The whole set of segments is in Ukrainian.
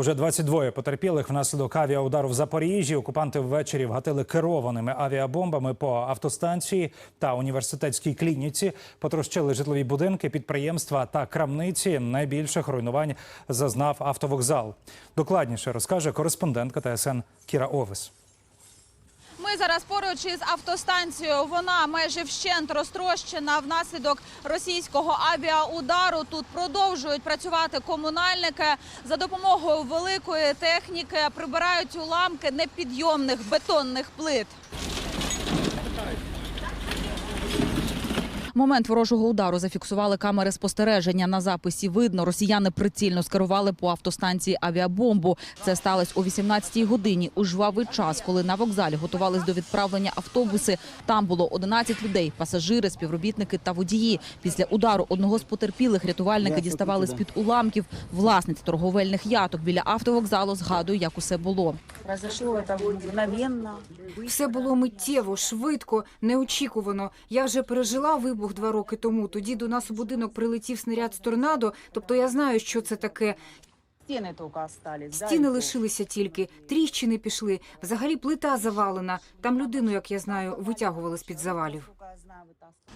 Уже 22 потерпілих внаслідок авіаудару в Запоріжжі. Окупанти ввечері вгатили керованими авіабомбами по автостанції та університетській клініці. Потрощили житлові будинки, підприємства та крамниці. Найбільших руйнувань зазнав автовокзал. Докладніше розкаже кореспондентка ТСН Кіра Овес. Ми зараз поруч із автостанцією. Вона майже вщент розтрощена внаслідок російського авіаудару. Тут продовжують працювати комунальники за допомогою великої техніки. Прибирають уламки непідйомних бетонних плит. Момент ворожого удару зафіксували камери спостереження. На записі видно, росіяни прицільно скерували по автостанції авіабомбу. Це сталося о 18-й годині у жвавий час, коли на вокзалі готувались до відправлення автобуси. Там було 11 людей, пасажири, співробітники та водії. Після удару одного з потерпілих рятувальники діставали з-під уламків. Власниця торговельних яток біля автовокзалу згадує, як усе було. Все було миттєво, швидко, неочікувано. Я вже пережила вибух два роки тому. Тоді до нас у будинок прилетів снаряд з торнадо. Тобто я знаю, що це таке. Стены только остались. Стіни лишилися тільки, тріщини пішли. Взагалі плита завалена. Там людину, як я знаю, витягували з під завалів.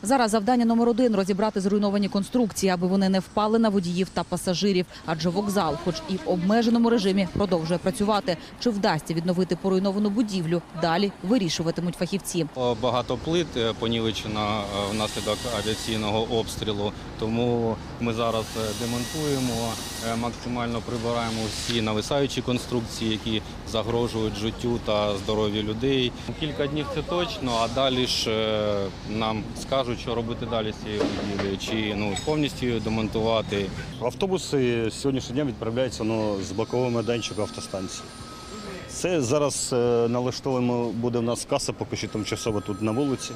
Зараз завдання номер один розібрати зруйновані конструкції, аби вони не впали на водіїв та пасажирів. Адже вокзал, хоч і в обмеженому режимі, продовжує працювати. Чи вдасться відновити поруйновану будівлю? Далі вирішуватимуть фахівці. Багато плит е, понівечено е, внаслідок авіаційного обстрілу, тому ми зараз е, демонтуємо, максимально прибираємо всі нависаючі конструкції, які загрожують життю та здоров'ю людей. Кілька днів це точно, а далі ж нам скажуть, що робити далі з цією будівлею, чи ну повністю її демонтувати, Автобуси сьогоднішнього дня відправляються ну, з бокового майданчика автостанції. Це зараз е, налаштовуємо, буде в нас каса поки що тимчасово тут на вулиці,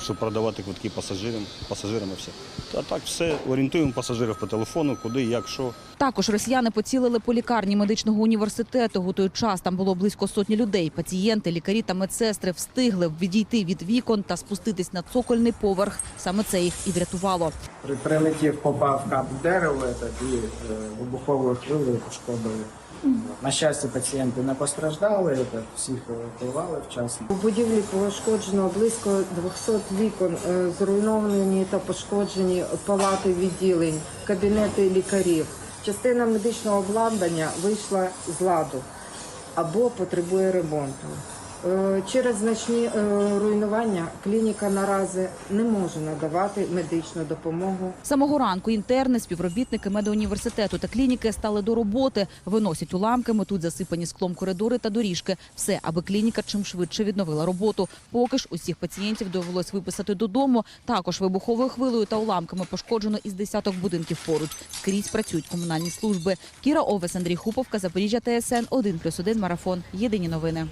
щоб продавати квитки пасажирам, пасажирам і все. А так все орієнтуємо пасажирів по телефону, куди, як, що. Також росіяни поцілили по лікарні медичного університету. У той час там було близько сотні людей. Пацієнти, лікарі та медсестри встигли відійти від вікон та спуститись на цокольний поверх. Саме це їх і врятувало. При- Прилетів, попав кап дерево і е, вибуховою хвилею пошкодили. На щастя, пацієнти не постраждали, всіх евакуювали вчасно. У будівлі пошкоджено близько 200 вікон, е, зруйновані та пошкоджені палати відділень, кабінети лікарів. Частина медичного обладнання вийшла з ладу або потребує ремонту. Е, Через значні е, руйнування клініка наразі не може надавати медичну допомогу Самого ранку інтерни, співробітники медуніверситету та клініки стали до роботи. Виносять уламками, тут засипані склом коридори та доріжки. Все, аби клініка чим швидше відновила роботу. Поки ж усіх пацієнтів довелось виписати додому. Також вибуховою хвилею та уламками пошкоджено із десяток будинків поруч. Скрізь працюють комунальні служби. Кіра Овес, Андрій Хуповка, Запоріжжя ТСН 1+,1 Марафон. Єдині новини.